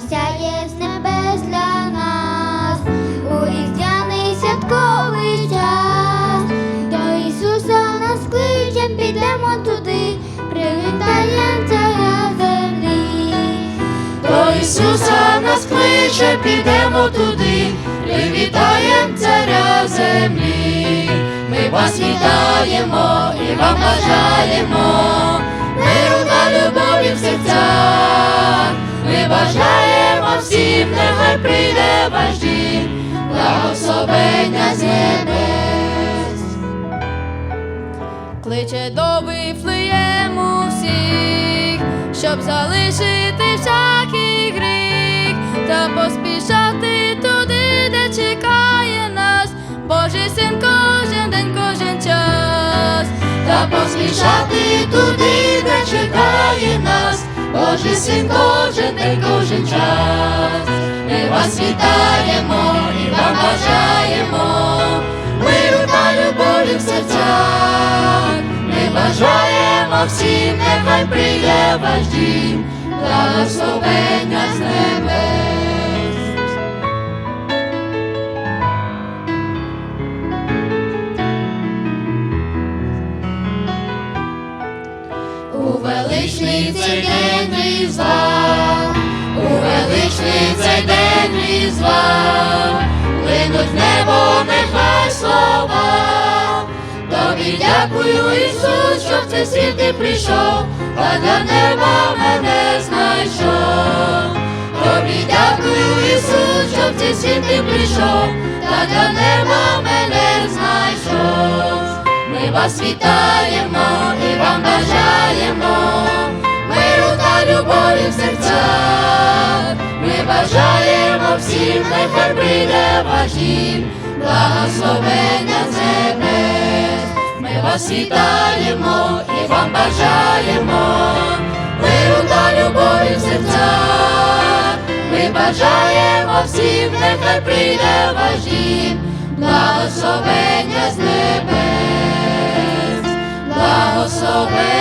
сяє з небес для нас у різдвяний святковий час. До Ісуса нас кличем, підемо туди, привітаєм царя землі. До Ісуса нас кличе, підемо туди, привітаєм царя землі. Ми вас вітаємо і вам бажаємо миру та любові в серцях. Ми прийде ваш дім, благословення з небес. Кличе до Вифлеєму всіх, щоб залишити всякий гріх та поспішати туди, де чекає нас, Божий син кожен день, кожен час. та поспішати туди, де чекає нас, Божий син кожен день, кожен час. Вас вітаємо і вам бажаємо миру та любові в серцях. Ми бажаємо всім, нехай прийде ваш дім, благословення з небес. У величний цей день різдва, різдва, линуть в небо нехай слова. Тобі дякую, Ісус, що в цей світ ти прийшов, а для неба мене знайшов. Тобі дякую, Ісус, що в цей світ ти прийшов, та для неба мене знайшов. Ми вас вітаємо і вам бажаємо миру та любові в серцях. Всім, нехай прийде ваш дім, благословення з небес. Ми вас вітаємо і вам бажаємо миру та любові в серцях. Ми бажаємо всім, нехай прийде ваш дім, благословення з небес, благословення.